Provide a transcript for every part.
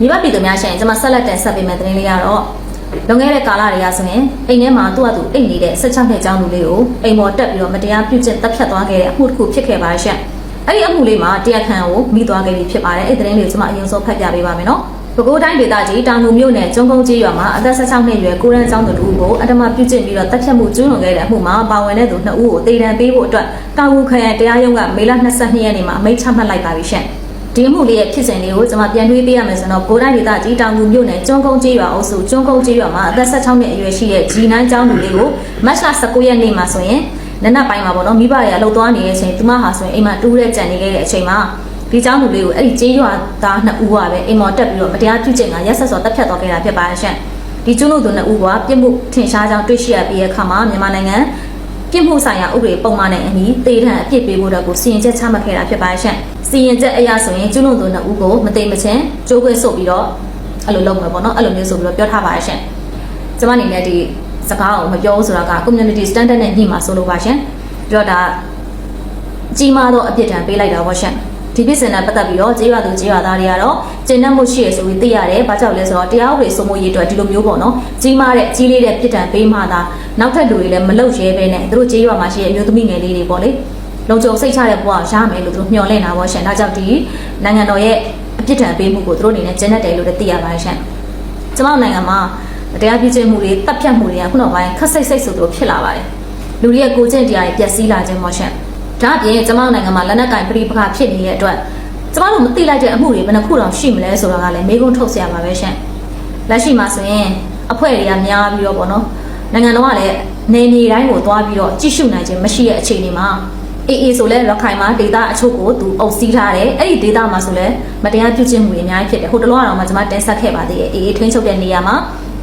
မိဘပြည်သူများရှင်ကျွန်မဆက်လက်တင်ဆက်ပေးမယ့်သတင်းလေးကတော့လွန်ခဲ့တဲ့ကာလတွေကဆိုရင်အိမ်ထဲမှာသူ့အတူအိမ်နေတဲ့16နှစ်ကျောင်းသူလေးကိုအိမ်ပေါ်တက်ပြီးတော့မတရားပြုကျင့်တပ်ဖြတ်သွားခဲ့တဲ့အမှုတစ်ခုဖြစ်ခဲ့ပါရှင့်။အဲ့ဒီအမှုလေးမှာတရားခံကိုမိသွားခဲ့ပြီဖြစ်ပါတယ်။အဲ့ဒီသတင်းလေးကိုကျွန်မအရင်ဆုံးဖတ်ပြပေးပါမယ်နော်။ပဲခူးတိုင်းဒေသကြီးတောင်ငူမြို့နယ်ကျွန်းကုန်းကျေးရွာမှာအသက်16နှစ်အရွယ်ကိုရန်ကျောင်းသူတို့ကိုအတမပြုကျင့်ပြီးတော့တပ်ဖြတ်မှုကျူးလွန်ခဲ့တဲ့အမှုမှာပါဝင်တဲ့သူ2ဦးကိုတေတံပေးဖို့အတွက်တောင်ငူခရိုင်တရားရုံးကမေလ22ရက်နေ့မှာအမိန့်ချမှတ်လိုက်ပါပြီရှင့်။ ဒီအမှုလေးရဲ့ဖြစ်စဉ်လေးကိုကျွန်မပြန်တွေးပေးရမယ်ဆိုတော့ကိုတိုင်းဒေသကြီးတောင်ကူမြို့နယ်ကျွန်းကုန်းကျေးရွာအုပ်စုကျွန်းကုန်းကျေးရွာမှာအသက်16နှစ်အရွယ်ရှိတဲ့ဂျီနိုင်ကျောင်းသူလေးကိုမတ်လ19ရက်နေ့မှာဆိုရင်နနက်ပိုင်းမှာပေါ့နော်မိဘတွေကအလုပ်သွားနေတဲ့အချိန်သူမဟာဆိုရင်အိမ်မှာတူးတဲ့ကြံနေခဲ့တဲ့အချိန်မှာဒီကျောင်းသူလေးကိုအဲ့ဒီကျေးရွာသားနှစ်ဦးကပဲအိမ်မော်တက်ပြီးတော့မတရားပြုကျင့်ကရက်ဆက်စော်တပ်ဖြတ်သွားခဲ့တာဖြစ်ပါရဲ့ရှင့်ဒီကျွန်းလူသူနှစ်ဦးကပြစ်မှုထင်ရှားကြောင်းတွေ့ရှိရပြီးတဲ့အခါမှာမြန်မာနိုင်ငံ ပြစ်မှုဆိုင်ရာဥပဒေပုံမှန်နဲ့အညီတေထံအပြစ်ပေးဖို့တော့ကိုစီရင်ချက်ချမှတ်ခဲ့တာဖြစ်ပါရဲ့ရှင့်စီရင်ချက်အရဆိုရင်ကျွန်းလူသူနှစ်ဦးကိုမသိမချင်းကြိုးခွဲဆုပ်ပြီးတော့အဲ့လိုလုပ်မယ်ပေါ့နော်အဲ့လိုမျိုးဆိုပြီးတော့ပြောထားပါရဲ့ရှင့်ကျွန်မအနေနဲ့ဒီစကားကိုမပြောဘူးဆိုတာက community standard နဲ့ညှိမှာဆိုလို့ပါရှင်ပြီးတော့ဒါကြီးမားသောအပြစ်ဒဏ်ပေးလိုက်တာပေါ့ရှင် ဒီပြစ်စင်နဲ့ပတ်သက်ပြီးတော့ကျေးရွာသူကျေးရွာသားတွေကတော့ကျင့်တတ်မှုရှိရဆိုပြီးသိရတယ်။ဘာကြောင့်လဲဆိုတော့တရားဥပဒေစိုးမိုးရေးအတွက်ဒီလိုမျိုးပေါ့နော်။ကြီးမားတဲ့ကြီးလေးတဲ့ပြစ်ဒဏ်ပေးမှသာနောက်ထပ်လူတွေလည်းမလုပ်ရဲပဲနဲ့သူတို့ကျေးရွာမှာရှိတဲ့အမျိုးသမီးငယ်လေးတွေပေါ့လေ။လုံခြုံစိတ်ချတဲ့ဘဝရမယ်လို့သူတို့မျှော်လင့်တာပေါ့ရှင်။ဒါကြောင့်ဒီနိုင်ငံတော်ရဲ့အပြစ်ဒဏ်ပေးမှုကိုသူတို့အနေနဲ့ကျင့်တတ်တယ်လို့လည်းသိရပါတယ်ရှင်။ကျွန်မတို့နိုင်ငံမှာတရားပြည့်စုံမှုတွေတပ်ဖြတ်မှုတွေကခုနောက်ပိုင်းခက်စိတ်စိတ်ဆိုသူဖြစ်လာပါတယ်။လူတွေရဲ့ကိုယ်ကျင့်တရားတွေပျက်စီးလာခြင်းပေါ့ရှင်။ ဒါအပြင်ကျွန်မတို့နိုင်ငံမှာလက်နက်ကင်ပြိပခါဖြစ်နေတဲ့အတွက်ကျမတို့မသိလိုက်တဲ့အမှုတွေဘယ်နှခုတောင်ရှိမလဲဆိုတာကလည်းမေးခွန်းထုတ်ဆရာပါပဲရှင်လက်ရှိမှာဆိုရင်အဖွဲ့တွေကများပြီးတော့ပေါ့နော်နိုင်ငံတော်ကလည်းနေနေတိုင်းကိုသွားပြီးတော့ကြည့်ရှုနိုင်ခြင်းမရှိတဲ့အခြေအနေမှာအေးအေးဆိုလဲရခိုင်မှာဒေတာအချို့ကိုသူအုပ်စီးထားတယ်အဲ့ဒီဒေတာမှာဆိုလဲမတရားပြုကျင့်မှုတွေအများကြီးဖြစ်တယ်ဟိုတလောကတော့မှကျွန်မတင်ဆက်ခဲ့ပါသေးတယ်အေးအေးထွင်းချုပ်တဲ့နေရာမှာ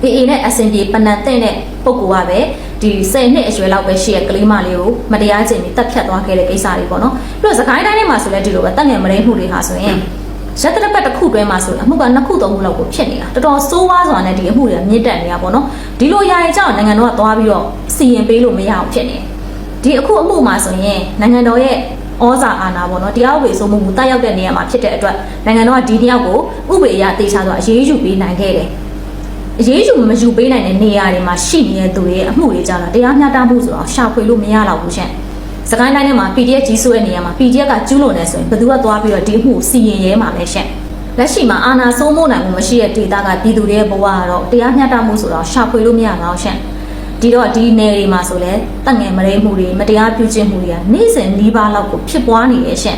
အေးအေးနဲ့အစင်ပြေပနန်တဲ့တဲ့ပုံကူကပဲ ဒီ10နှစ်အရွယ်လောက်ပဲရှိတဲ့ကလေးမလေးကိုမတရားခြင်းပြီးတပ်ဖြတ်သွားခဲ့တဲ့ကိစ္စတွေပေါ့နော်ပြီးတော့စကိုင်းတိုင်းထဲမှာဆိုလဲဒီလိုပဲတက်ငယ်မရင်းမှုတွေဟာဆိုရင်ရက်တစ်ပတ်တစ်ခုတွဲမှာဆိုရင်အမှုကနှစ်ခုသုံးခုလောက်ကိုဖြစ်နေတာတော်တော်ဆိုးဝါးစွာနဲ့ဒီအမှုတွေကမြင့်တက်နေတာပေါ့နော်ဒီလိုຢာရင်ကြောင့်နိုင်ငံတော်ကသွားပြီးတော့စီရင်ပေးလို့မရအောင်ဖြစ်နေဒီအခုအမှုမှာဆိုရင်နိုင်ငံတော်ရဲ့ဩဇာအာဏာပေါ့နော်တရားဥပဒေစိုးမိုးမှုတက်ရောက်တဲ့နေရာမှာဖြစ်တဲ့အတွက်နိုင်ငံတော်ကဒီတယောက်ကိုဥပဒေအရတေချာဆိုအရေးယူပေးနိုင်ခဲ့တယ် အရေးယူမယူပေးနိုင်တဲ့နေရာတွေမှာရှိနေတဲ့သူတွေရဲ့အမှုတွေကြောင့်တရားမျှတမှုဆိုတော့ရှာဖွေလို့မရတော့ဘူးရှင်စကိုင်းတိုင်းထဲမှာ PDF ကြီးဆိုတဲ့နေရာမှာ PDF ကကျူးလွန်နေဆိုရင်ဘယ်သူကသွားပြီးတော့ဒီအမှုစီရင်ရဲမှာလဲရှင်လက်ရှိမှာအာဏာစိုးမိုးနိုင်မှုမရှိတဲ့ဒေသကပြည်သူတွေရဲ့ဘဝကတော့တရားမျှတမှုဆိုတော့ရှာဖွေလို့မရတော့ရှင်ဒီတော့ဒီနယ်တွေမှာဆိုလဲတက်ငယ်မရဲမှုတွေမတရားပြုကျင့်မှုတွေကနေ့စဉ်နှီးပါးလောက်ကိုဖြစ်ပွားနေရဲ့ရှင်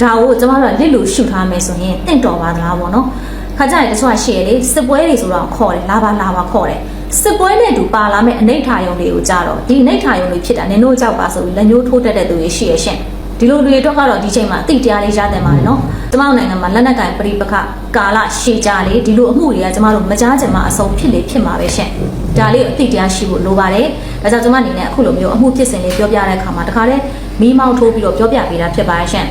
ဒါကိုကျမတို့ကလစ်လို့ရှုထားမယ်ဆိုရင်တင့်တော်ပါသလားပေါ့နော် ခါကြရင်တချို့ကရှေ့လေစစ်ပွဲတွေဆိုတော့ခေါ်တယ်လာပါလာပါခေါ်တယ်စစ်ပွဲနဲ့တူပါလာမဲ့အနိဋ္ဌာယုံတွေကိုကြတော့ဒီအနိဋ္ဌာယုံတွေဖြစ်တာနင်တို့ကြောက်ပါဆိုပြီးလက်ညှိုးထိုးတတ်တဲ့သူတွေရှိရရှင်ဒီလိုတွေတော့ကတော့ဒီချိန်မှာအသိတရားလေးရတဲ့မှာလေနော်ကျမတို့နိုင်ငံမှာလက်နက်ကင်ပြိပခကာလရှည်ကြလေဒီလိုအမှုတွေကကျမတို့မကြားချင်မှအဆုံးဖြစ်လေဖြစ်မှာပဲရှင်ဒါလေးအသိတရားရှိဖို့လိုပါတယ်ဒါကြောင့်ကျမအနေနဲ့အခုလိုမျိုးအမှုဖြစ်စဉ်လေးပြောပြတဲ့အခါမှာတခါတည်းမီးမောင်းထိုးပြီးတော့ပြောပြပေးတာဖြစ်ပါရဲ့ရှင်